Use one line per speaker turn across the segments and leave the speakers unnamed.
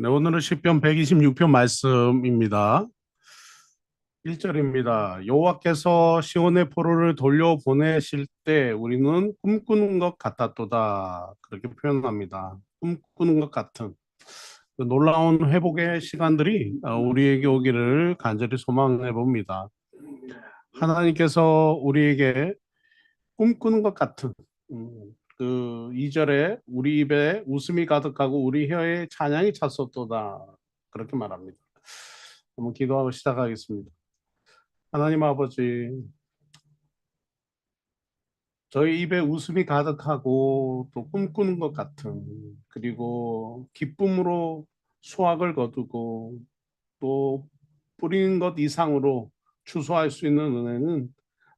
네, 오늘은 시편 126편 말씀입니다. 1절입니다. 여호와께서 시온의 포로를 돌려보내실 때 우리는 꿈꾸는 것 같았도다. 그렇게 표현합니다. 꿈꾸는 것 같은 그 놀라운 회복의 시간들이 어, 우리에게 오기를 간절히 소망해 봅니다. 하나님께서 우리에게 꿈꾸는 것 같은 음, 그 2절에 우리 입에 웃음이 가득하고 우리 혀에 찬양이 찼었도다. 그렇게 말합니다. 한번 기도하고 시작하겠습니다. 하나님 아버지, 저희 입에 웃음이 가득하고 또 꿈꾸는 것 같은 그리고 기쁨으로 수확을 거두고 또 뿌리는 것 이상으로 추수할 수 있는 은혜는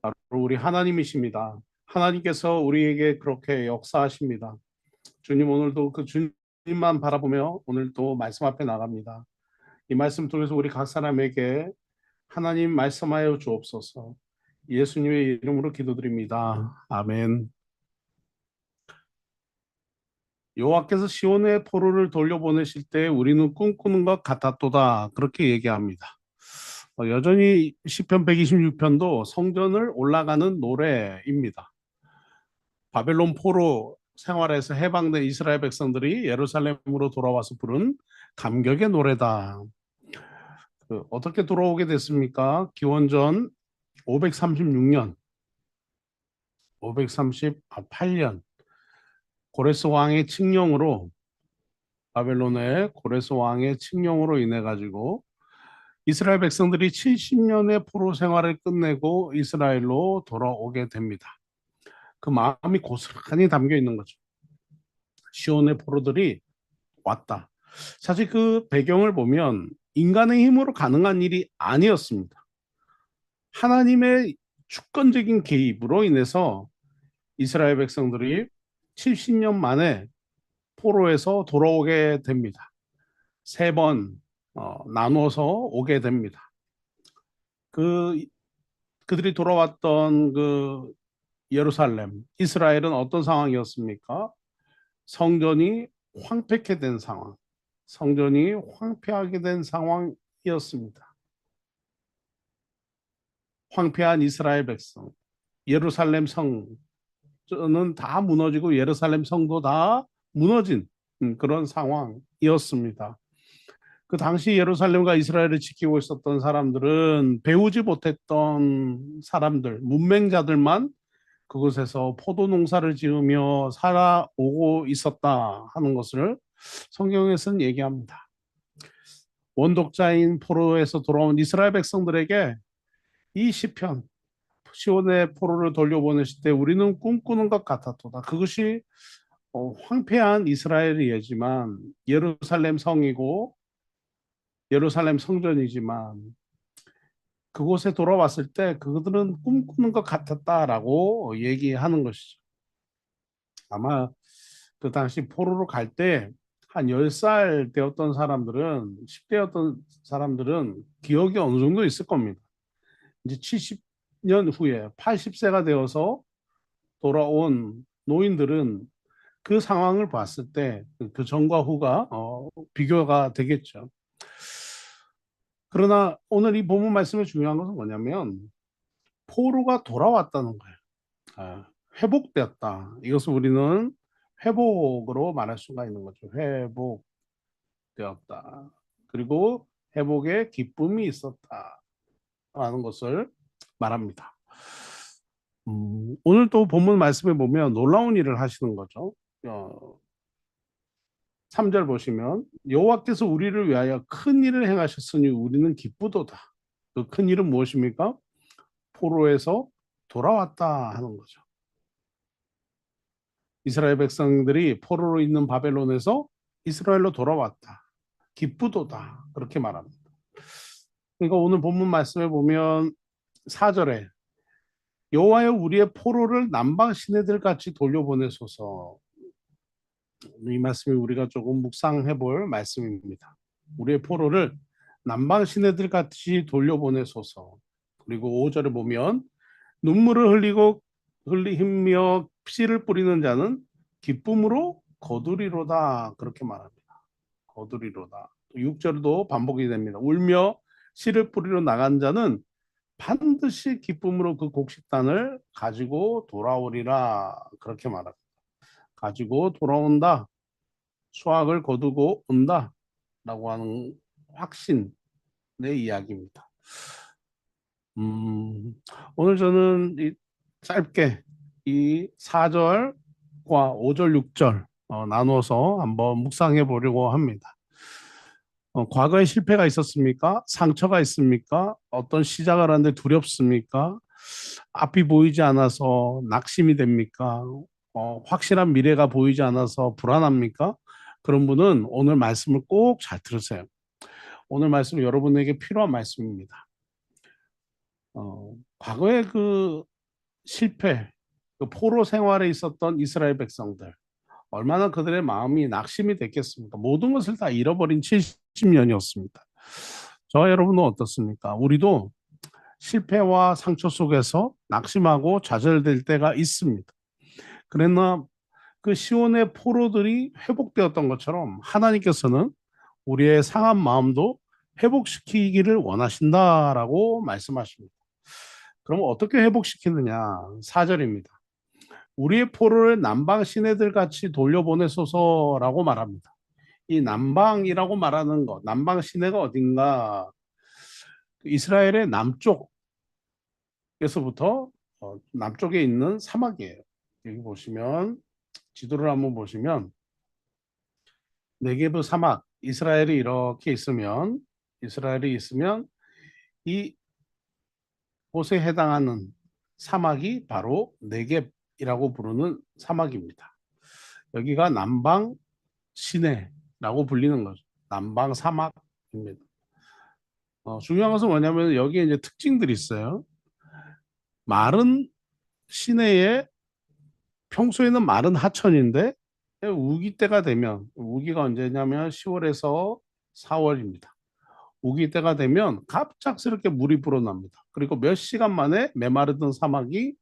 바로 우리 하나님이십니다. 하나님께서 우리에게 그렇게 역사하십니다. 주님 오늘도 그 주님만 바라보며 오늘도 말씀 앞에 나갑니다. 이 말씀 통해서 우리 각 사람에게 하나님 말씀하여 주옵소서. 예수님의 이름으로 기도드립니다. 아멘. 여호와께서 시온의 포로를 돌려보내실 때 우리는 꿈꾸는 것 같았도다. 그렇게 얘기합니다. 어, 여전히 시편 126편도 성전을 올라가는 노래입니다. 바벨론 포로 생활에서 해방된 이스라엘 백성들이 예루살렘으로 돌아와서 부른 감격의 노래다. 그 어떻게 돌아오게 됐습니까? 기원전 536년, 538년 고레스 왕의 칙령으로 바벨론의 고레스 왕의 칙령으로 인해 가지고 이스라엘 백성들이 70년의 포로 생활을 끝내고 이스라엘로 돌아오게 됩니다. 그 마음이 고스란히 담겨 있는 거죠. 시온의 포로들이 왔다. 사실 그 배경을 보면 인간의 힘으로 가능한 일이 아니었습니다. 하나님의 주권적인 개입으로 인해서 이스라엘 백성들이 70년 만에 포로에서 돌아오게 됩니다. 세번 어, 나눠서 오게 됩니다. 그 그들이 돌아왔던 그 예루살렘, 이스라엘은 어떤 상황이었습니까? 성전이 황폐케 된 상황, 성전이 황폐하게 된 상황이었습니다. 황폐한 이스라엘 백성, 예루살렘 성전은 다 무너지고 예루살렘 성도 다 무너진 그런 상황이었습니다. 그 당시 예루살렘과 이스라엘을 지키고 있었던 사람들은 배우지 못했던 사람들, 문맹자들만 그곳에서 포도 농사를 지으며 살아오고 있었다 하는 것을 성경에서는 얘기합니다. 원독자인 포로에서 돌아온 이스라엘 백성들에게 이 시편 시온의 포로를 돌려보내실 때 우리는 꿈꾸는 것 같았도다. 그것이 어, 황폐한 이스라엘이지만 예루살렘 성이고 예루살렘 성전이지만 그곳에 돌아왔을 때 그들은 꿈꾸는 것 같았다라고 얘기하는 것이죠. 아마 그 당시 포로로 갈 때 한 10살 되었던 사람들은 10대였던 사람들은 기억이 어느 정도 있을 겁니다. 이제 70년 후에 80세가 되어서 돌아온 노인들은 그 상황을 봤을 때 그 전과 후가 어, 비교가 되겠죠. 그러나 오늘 이 본문 말씀의 중요한 것은 뭐냐면 포로가 돌아왔다는 거예요. 아, 회복되었다. 이것을 우리는 회복으로 말할 수가 있는 거죠. 회복되었다. 그리고 회복의 기쁨이 있었다. 라는 것을 말합니다. 음, 오늘 또 본문 말씀에 보면 놀라운 일을 하시는 거죠. 어, 3절 보시면 여호와께서 우리를 위하여 큰 일을 행하셨으니 우리는 기쁘도다. 그 큰 일은 무엇입니까? 포로에서 돌아왔다 하는 거죠. 이스라엘 백성들이 포로로 있는 바벨론에서 이스라엘로 돌아왔다. 기쁘도다. 그렇게 말합니다. 그러니까 오늘 본문 말씀에 보면 4절에 여호와여 우리의 포로를 남방 시내들 같이 돌려보내소서 이 말씀이 우리가 조금 묵상해 볼 말씀입니다. 우리의 포로를 남방 시내들 같이 돌려보내소서. 그리고 5절에 보면 눈물을 흘리고 흘리며 피를 뿌리는 자는 기쁨으로 거두리로다 그렇게 말합니다. 거두리로다. 6절도 반복이 됩니다. 울며 씨를 뿌리러 나간 자는 반드시 기쁨으로 그 곡식단을 가지고 돌아오리라 그렇게 말합니다. 가지고 돌아온다. 수확을 거두고 온다 라고 하는 확신의 이야기입니다. 음, 오늘 저는 이 짧게 이 4절과 5절, 6절 어, 나눠서 한번 묵상해 보려고 합니다. 어, 과거에 실패가 있었습니까? 상처가 있습니까? 어떤 시작을 하는데 두렵습니까? 앞이 보이지 않아서 낙심이 됩니까? 어, 확실한 미래가 보이지 않아서 불안합니까? 그런 분은 오늘 말씀을 꼭 잘 들으세요. 오늘 말씀 은 여러분에게 필요한 말씀입니다. 어, 과거에 그 실패, 그 포로 생활에 있었던 이스라엘 백성들, 얼마나 그들의 마음이 낙심이 됐겠습니까? 모든 것을 다 잃어버린 70년이었습니다. 저와 여러분은 어떻습니까? 우리도 실패와 상처 속에서 낙심하고 좌절될 때가 있습니다. 그러나 그 시온의 포로들이 회복되었던 것처럼 하나님께서는 우리의 상한 마음도 회복시키기를 원하신다라고 말씀하십니다. 그럼 어떻게 회복시키느냐? 4절입니다. 우리의 포로를 남방 시내들 같이 돌려보내소서라고 말합니다. 이 남방이라고 말하는 것, 남방 시내가 어딘가 이스라엘의 남쪽에서부터 어, 남쪽에 있는 사막이에요. 여기 보시면 지도를 한번 보시면 네게브 사막 이스라엘이 이렇게 있으면 이스라엘이 있으면 이 곳에 해당하는 사막이 바로 네겝이라고 부르는 사막입니다. 여기가 남방 시내라고 불리는 거죠. 남방 사막입니다. 어, 중요한 것은 뭐냐면 여기에 이제 특징들이 있어요. 마른 시내에 평소에는 마른 하천인데 우기 때가 되면 우기가 언제냐면 10월에서 4월입니다. 우기 때가 되면 갑작스럽게 물이 불어납니다. 그리고 몇 시간 만에 메마르던 사막이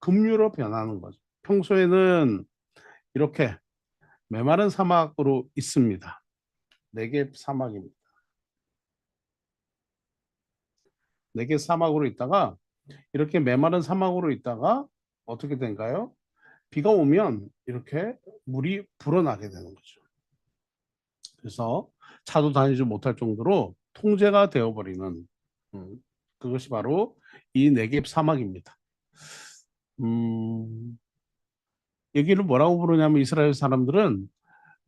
급류로 변하는 거죠. 평소에는 이렇게 메마른 사막으로 있습니다. 네 개 사막입니다. 네 개 사막으로 있다가 이렇게 메마른 사막으로 있다가 어떻게 된가요? 비가 오면 이렇게 물이 불어나게 되는 거죠. 그래서 차도 다니지 못할 정도로 통제가 되어버리는 음, 그것이 바로 이 네겝 사막입니다. 음, 여기를 뭐라고 부르냐면 이스라엘 사람들은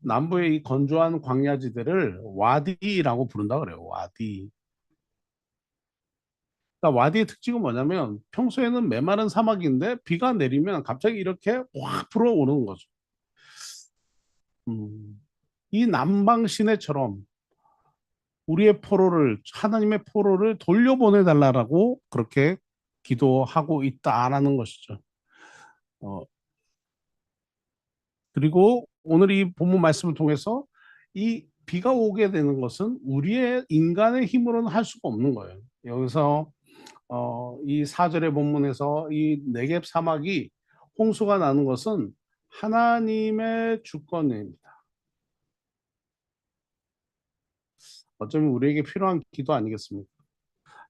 남부의 이 건조한 광야지대를 와디라고 부른다 그래요. 와디. 그러니까 와디의 특징은 뭐냐면 평소에는 메마른 사막인데 비가 내리면 갑자기 이렇게 확 불어오는 거죠. 음, 이 남방 시내처럼 우리의 포로를 하나님의 포로를 돌려보내 달라라고 그렇게 기도하고 있다라는 것이죠. 어, 그리고 오늘 이 본문 말씀을 통해서 이 비가 오게 되는 것은 우리의 인간의 힘으로는 할 수가 없는 거예요. 여기서 어, 이 사절의 본문에서 이 네겝 사막이 홍수가 나는 것은 하나님의 주권입니다. 어쩌면 우리에게 필요한 기도 아니겠습니까?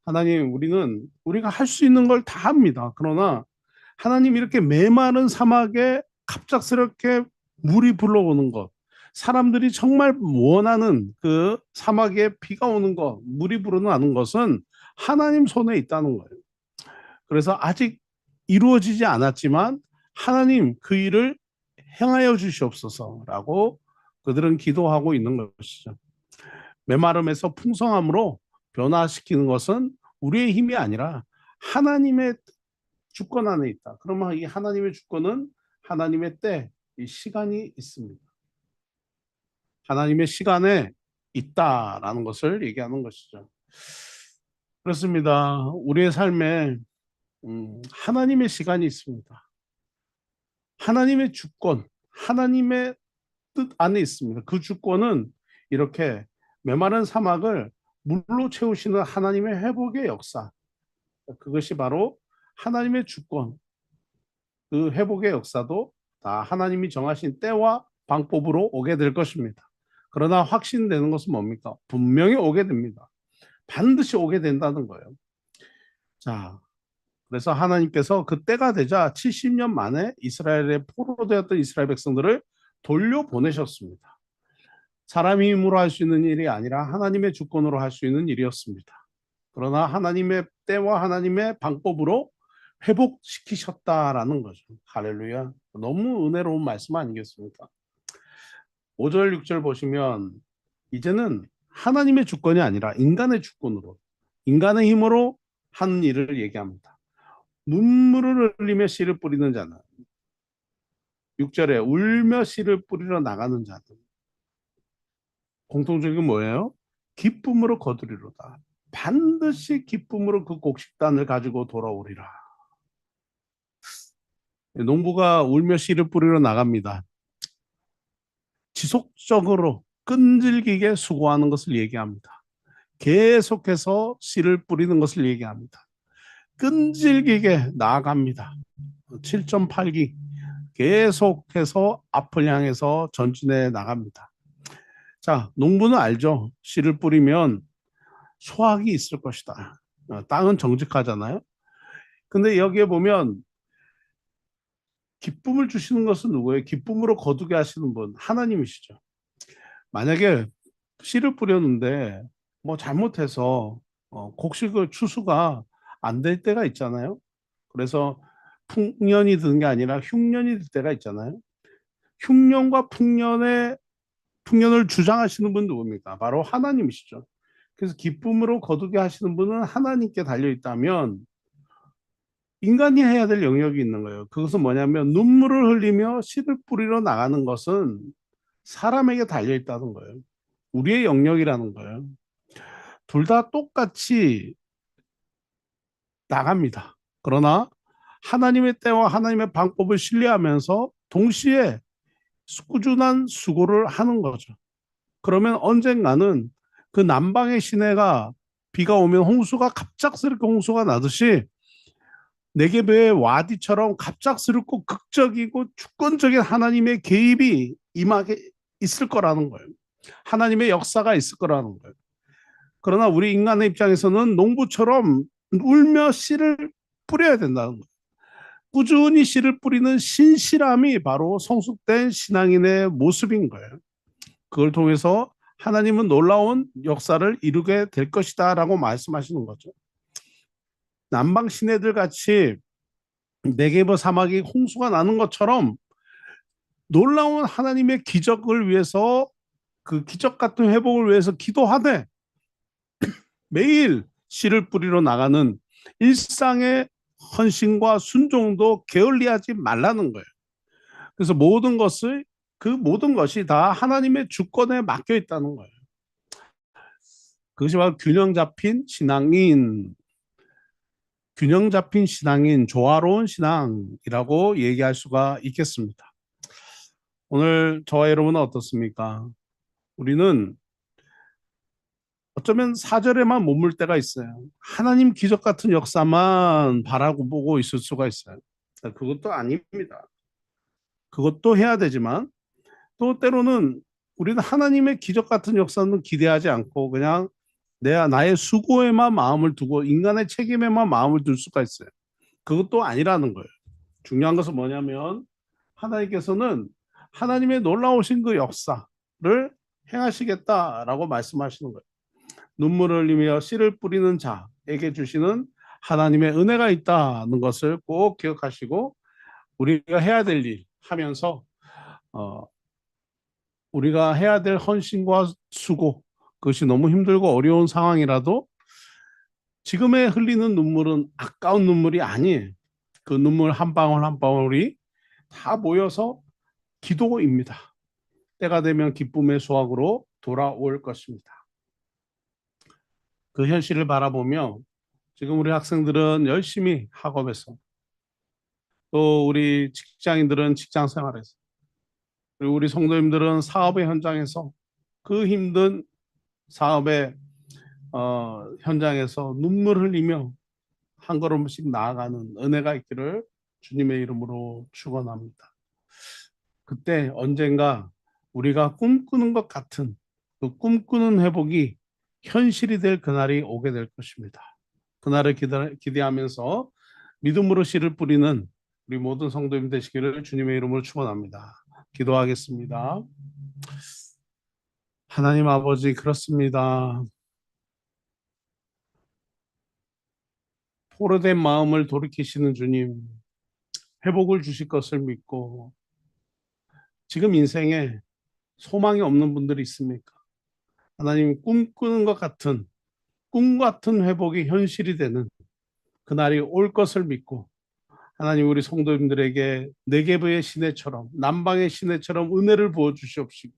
하나님, 우리는 우리가 할 수 있는 걸 다 합니다. 그러나 하나님 이렇게 메마른 사막에 갑작스럽게 물이 불러오는 것, 사람들이 정말 원하는 그 사막에 비가 오는 것, 물이 불어나는 것은 하나님 손에 있다는 거예요. 그래서 아직 이루어지지 않았지만 하나님 그 일을 행하여 주시옵소서라고 그들은 기도하고 있는 것이죠. 메마름에서 풍성함으로 변화시키는 것은 우리의 힘이 아니라 하나님의 주권 안에 있다. 그러면 이 하나님의 주권은 하나님의 때, 이 시간이 있습니다. 하나님의 시간에 있다라는 것을 얘기하는 것이죠. 그렇습니다. 우리의 삶에 음, 하나님의 시간이 있습니다. 하나님의 주권, 하나님의 뜻 안에 있습니다. 그 주권은 이렇게 메마른 사막을 물로 채우시는 하나님의 회복의 역사. 그것이 바로 하나님의 주권. 그 회복의 역사도 다 하나님이 정하신 때와 방법으로 오게 될 것입니다. 그러나 확신되는 것은 뭡니까? 분명히 오게 됩니다. 반드시 오게 된다는 거예요. 자, 그래서 하나님께서 그때가 되자 70년 만에 이스라엘의 포로되었던 이스라엘 백성들을 돌려보내셨습니다. 사람의 힘으로 할 수 있는 일이 아니라 하나님의 주권으로 할 수 있는 일이었습니다. 그러나 하나님의 때와 하나님의 방법으로 회복시키셨다라는 거죠. 할렐루야. 너무 은혜로운 말씀 아니겠습니까? 5절, 6절 보시면 이제는 하나님의 주권이 아니라 인간의 주권으로, 인간의 힘으로 하는 일을 얘기합니다. 눈물을 흘리며 씨를 뿌리는 자는 6절에 울며 씨를 뿌리러 나가는 자들 공통적인 뭐예요? 기쁨으로 거두리로다. 반드시 기쁨으로 그 곡식단을 가지고 돌아오리라. 농부가 울며 씨를 뿌리러 나갑니다. 지속적으로 끈질기게 수고하는 것을 얘기합니다. 계속해서 씨를 뿌리는 것을 얘기합니다. 끈질기게 나아갑니다. 7.8기 계속해서 앞을 향해서 전진해 나갑니다. 자, 농부는 알죠. 씨를 뿌리면 수확이 있을 것이다. 어, 땅은 정직하잖아요. 근데 여기에 보면 기쁨을 주시는 것은 누구예요? 기쁨으로 거두게 하시는 분 하나님이시죠. 만약에 씨를 뿌렸는데 뭐 잘못해서 어, 곡식을 추수가 안 될 때가 있잖아요. 그래서 풍년이 드는 게 아니라 흉년이 될 때가 있잖아요. 흉년과 풍년의 풍년을 주장하시는 분 누굽니까? 바로 하나님이시죠. 그래서 기쁨으로 거두게 하시는 분은 하나님께 달려 있다면 인간이 해야 될 영역이 있는 거예요. 그것은 뭐냐면 눈물을 흘리며 씨를 뿌리러 나가는 것은 사람에게 달려 있다는 거예요. 우리의 영역이라는 거예요. 둘 다 똑같이 나갑니다. 그러나 하나님의 때와 하나님의 방법을 신뢰하면서 동시에 꾸준한 수고를 하는 거죠. 그러면 언젠가는 그 남방의 시내가 비가 오면 홍수가 갑작스럽게 홍수가 나듯이 네게베의 와디처럼 갑작스럽고 극적이고 주권적인 하나님의 개입이 임하게 있을 거라는 거예요. 하나님의 역사가 있을 거라는 거예요. 그러나 우리 인간의 입장에서는 농부처럼 울며 씨를 뿌려야 된다는 거예요. 꾸준히 씨를 뿌리는 신실함이 바로 성숙된 신앙인의 모습인 거예요. 그걸 통해서 하나님은 놀라운 역사를 이루게 될 것이다 라고 말씀하시는 거죠. 남방 시내들 같이 네게버 사막이 홍수가 나는 것처럼 놀라운 하나님의 기적을 위해서 그 기적 같은 회복을 위해서 기도하되 매일 씨를 뿌리러 나가는 일상의 헌신과 순종도 게을리하지 말라는 거예요. 그래서 모든 것을 그 모든 것이 다 하나님의 주권에 맡겨 있다는 거예요. 그것이 바로 균형 잡힌 신앙인, 균형 잡힌 신앙인, 조화로운 신앙이라고 얘기할 수가 있겠습니다. 오늘 저와 여러분은 어떻습니까? 우리는 어쩌면 사절에만 머물 때가 있어요. 하나님 기적 같은 역사만 바라고 보고 있을 수가 있어요. 그것도 아닙니다. 그것도 해야 되지만 또 때로는 우리는 하나님의 기적 같은 역사는 기대하지 않고 그냥 내 나의 수고에만 마음을 두고 인간의 책임에만 마음을 둘 수가 있어요. 그것도 아니라는 거예요. 중요한 것은 뭐냐면 하나님께서는 하나님의 놀라우신 그 역사를 행하시겠다라고 말씀하시는 거예요. 눈물을 흘리며 씨를 뿌리는 자에게 주시는 하나님의 은혜가 있다는 것을 꼭 기억하시고 우리가 해야 될 일 하면서 어, 우리가 해야 될 헌신과 수고 그것이 너무 힘들고 어려운 상황이라도 지금에 흘리는 눈물은 아까운 눈물이 아니에요. 그 눈물 한 방울 한 방울이 다 모여서 기도입니다. 때가 되면 기쁨의 수확으로 돌아올 것입니다. 그 현실을 바라보며 지금 우리 학생들은 열심히 학업에서 또 우리 직장인들은 직장 생활에서 그리고 우리 성도님들은 사업의 현장에서 그 힘든 사업의 어, 현장에서 눈물 흘리며 한 걸음씩 나아가는 은혜가 있기를 주님의 이름으로 축원합니다. 그때 언젠가 우리가 꿈꾸는 것 같은 그 꿈꾸는 회복이 현실이 될 그날이 오게 될 것입니다. 그날을 기대하면서 믿음으로 씨를 뿌리는 우리 모든 성도님 되시기를 주님의 이름으로 축원합니다. 기도하겠습니다. 하나님 아버지 그렇습니다. 포로된 마음을 돌이키시는 주님, 회복을 주실 것을 믿고 지금 인생에 소망이 없는 분들이 있습니까? 하나님 꿈꾸는 것 같은 꿈 같은 회복이 현실이 되는 그날이 올 것을 믿고 하나님 우리 성도님들에게 네게브의 시내처럼 남방의 시내처럼 은혜를 부어 주시옵시고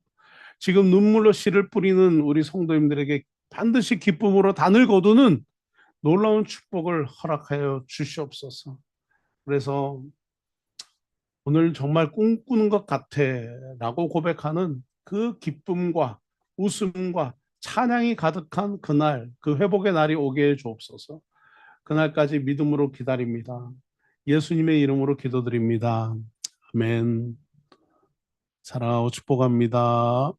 지금 눈물로 씨를 뿌리는 우리 성도님들에게 반드시 기쁨으로 단을 거두는 놀라운 축복을 허락하여 주시옵소서. 그래서 오늘 정말 꿈꾸는 것 같아 라고 고백하는 그 기쁨과 웃음과 찬양이 가득한 그날, 그 회복의 날이 오게 해 주옵소서. 그날까지 믿음으로 기다립니다. 예수님의 이름으로 기도드립니다. 아멘. 사랑하고 축복합니다.